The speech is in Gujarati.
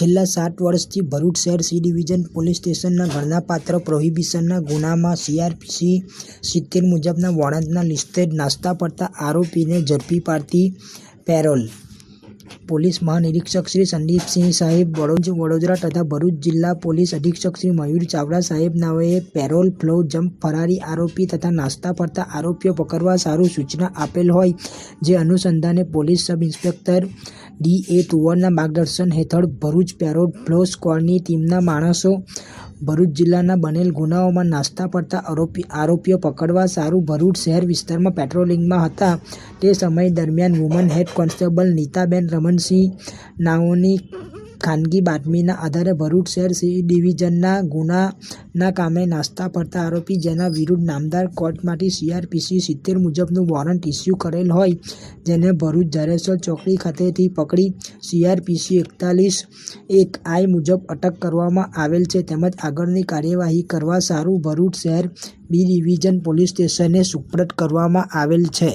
છેલ્લા સાત વર્ષથી ભરૂચ શહેર સી ડિવિઝન પોલીસ સ્ટેશનના ગણનાપાત્ર પ્રોહિબિશનના ગુનામાં સીઆરપીસી સિત્તેર મુજબના વોરંટના લિસ્ટેડ નાસ્તા પડતા આરોપીને ઝડપી પાડતી પેરોલ. પોલીસ મહાનિરીક્ષક શ્રી સંદીપસિંહ સાહેબ વડોજ વડોદરા તથા ભરૂચ જિલ્લા પોલીસ અધિક્ષક શ્રી મયુર ચાવડા સાહેબ નાઓએ પેરોલ ફ્લો જમ્પ ફરારી આરોપી તથા નાસ્તા પડતા આરોપીઓ પકડવા સારું સૂચના આપેલ હોય, જે અનુસંધાને police sub inspector D A તુવરના માર્ગદર્શન હેઠળ ભરૂચ પેરોલ ફ્લો સ્કવોડની ટીમના માણસો ભરૂચ જિલ્લાના બનેલ ગુનાઓમાં નાસ્તા પડતા આરોપી આરોપીઓ પકડવા સારું ભરૂચ શહેર વિસ્તારમાં પેટ્રોલિંગમાં હતા. તે સમય દરમિયાન woman head constable Nitaben Ramansinh નાઓની ખાનગી બાતમીના આધારે ભરૂચ શહેર સી ડિવિઝનના ગુનાના કામે નાસ્તા પડતા આરોપી જેના વિરુદ્ધ નામદાર કોર્ટમાંથી સીઆરપીસી સિત્તેર મુજબનું વોરંટ ઇસ્યુ કરેલ હોય, જેને ભરૂચ ઝારેસર ચોકડી ખાતેથી પકડી સીઆરપીસી એકતાલીસ એક આઈ મુજબ અટક કરવામાં આવેલ છે. તેમજ આગળની કાર્યવાહી કરવા સારું ભરૂચ શહેર બી ડિવિઝન પોલીસ સ્ટેશને સુપ્રત કરવામાં આવેલ છે.